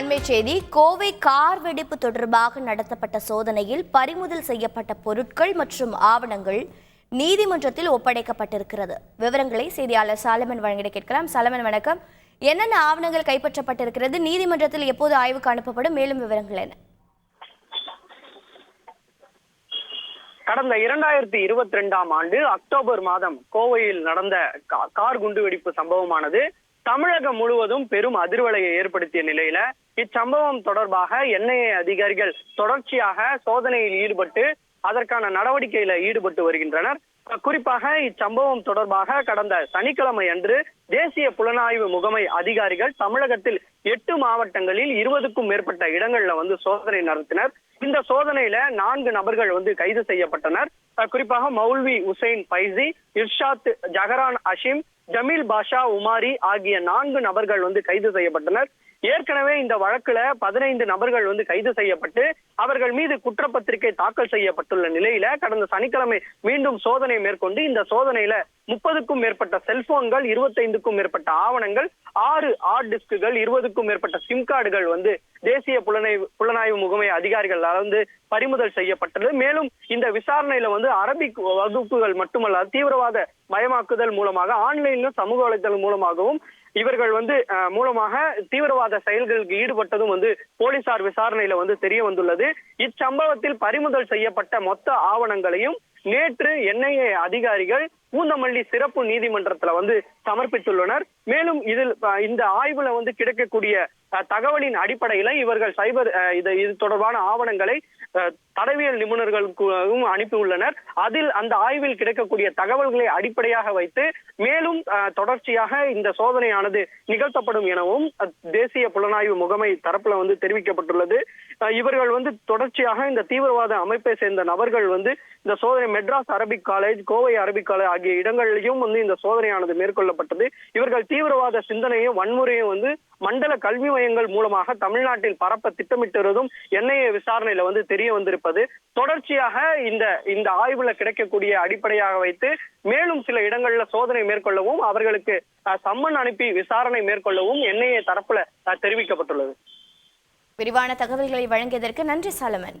அண்மை செய்தி கோவை கார் வெடிப்பு தொடர்பாக நடத்தப்பட்ட சோதனையில் பறிமுதல் செய்யப்பட்ட பொருட்கள் மற்றும் ஆவணங்கள் நீதிமன்றத்தில் ஒப்படைக்கப்பட்டிருக்கிறது. விவரங்களை செய்தியாளர் சாலமன் வழங்கிட கேட்கலாம். சாலமன் வணக்கம். என்னென்ன ஆவணங்கள் கைப்பற்றப்பட்டிருக்கிறது? நீதிமன்றத்தில் எப்போது ஆய்வுக்கு அனுப்பப்படும்? மேலும் விவரங்கள் என்ன? கடந்த இரண்டாயிரத்தி இருபத்தி ரெண்டாம் ஆண்டு அக்டோபர் மாதம் கோவையில் நடந்த கார் குண்டுவெடிப்பு சம்பவமானது தமிழகம் முழுவதும் பெரும் அதிர்வலையை ஏற்படுத்திய நிலையில இச்சம்பவம் தொடர்பாக என்ஐஏ அதிகாரிகள் தொடர்ச்சியாக சோதனையில் ஈடுபட்டு அதற்கான நடவடிக்கையில ஈடுபட்டு வருகின்றனர். குறிப்பாக இச்சம்பவம் தொடர்பாக கடந்த சனிக்கிழமை அன்று தேசிய புலனாய்வு முகமை அதிகாரிகள் தமிழகத்தில் எட்டு மாவட்டங்களில் இருபதுக்கும் மேற்பட்ட இடங்கள்ல வந்து சோதனை நடத்தினர். இந்த சோதனையில நான்கு நபர்கள் வந்து கைது செய்யப்பட்டனர். குறிப்பாக மௌல்வி உசைன் பைசி இர்ஷாத் ஜஹரான் அஷிம் ஜமீல் பாஷா உமாரி ஆகிய நான்கு நபர்கள் வந்து கைது செய்யப்பட்டனர். ஏற்கனவே இந்த வழக்குல பதினைந்து நபர்கள் வந்து கைது செய்யப்பட்டு அவர்கள் மீது குற்றப்பத்திரிகை தாக்கல் செய்யப்பட்டுள்ள நிலையில கடந்த சனிக்கிழமை மீண்டும் சோதனை மேற்கொண்டு இந்த சோதனையில முப்பதுக்கும் மேற்பட்ட செல்போன்கள் இருபத்தைந்துக்கும் மேற்பட்ட ஆவணங்கள் ஆறு ஹார்ட் டிஸ்குகள் இருபதுக்கும் மேற்பட்ட சிம் கார்டுகள் வந்து தேசிய புலனாய்வு புலனாய்வு முகமை அதிகாரிகள் வந்து பறிமுதல் செய்யப்பட்டது. மேலும் இந்த விசாரணையில வந்து அரபிக் வகுப்புகள் மட்டுமல்ல தீவிரவாத மயமாக்குதல் மூலமாக ஆன்லைன்ல சமூக வலைதளம் மூலமாகவும் இவர்கள் வந்து மூலமாக தீவிரவாத செயல்களுக்கு ஈடுபட்டதும் வந்து போலீசார் விசாரணையில வந்து தெரிய வந்துள்ளது. இச்சம்பவத்தில் பறிமுதல் செய்யப்பட்ட மொத்த ஆவணங்களையும் நேற்று என்ஐஏ அதிகாரிகள் பூந்தமல்லி சிறப்பு நீதிமன்றத்துல வந்து சமர்ப்பித்துள்ளனர். மேலும் இதில் இந்த ஆய்வுல வந்து கிடைக்கக்கூடிய தகவலின் அடிப்படையில இவர்கள் சைபர் இது இது தொடர்பான ஆவணங்களை தடவியல் நிபுணர்களுக்கும் அனுப்பியுள்ளனர். அதில் அந்த ஆய்வில் கிடைக்கக்கூடிய தகவல்களை அடிப்படையாக வைத்து மேலும் தொடர்ச்சியாக இந்த சோதனையானது நிகழ்த்தப்படும் எனவும் தேசிய புலனாய்வு முகமை தரப்புல வந்து தெரிவிக்கப்பட்டுள்ளது. இவர்கள் வந்து தொடர்ச்சியாக இந்த தீவிரவாத அமைப்பை சேர்ந்த நபர்கள் வந்து இந்த சோதனை Madras Arabic college Kovai Arabic college ஆகிய இடங்களிலும் வந்து இந்த சோதனையானது மேற்கொள்ளப்பட்டது. இவர்கள் தீவிரவாத சிந்தனையும் வன்முறையும் வந்து மண்டல கல்வி மையங்கள் மூலமாக தமிழ்நாட்டில் பரப்ப திட்டமிட்டிருந்தும் என்ஐஏ விசாரணையில வந்து தெரிய வந்திருப்பது. தொடர்ச்சியாக இந்த இந்த ஆய்வுல கிடைக்கக்கூடிய அடிப்படையாக வைத்து மேலும் சில இடங்கள்ல சோதனை மேற்கொள்ளவும் அவர்களுக்கு சம்மன் அனுப்பி விசாரணை மேற்கொள்ளவும் என்ஐஏ தரப்புல தெரிவிக்கப்பட்டுள்ளது. விரிவான தகவல்களை வழங்கியதற்கு நன்றி சாலமன்.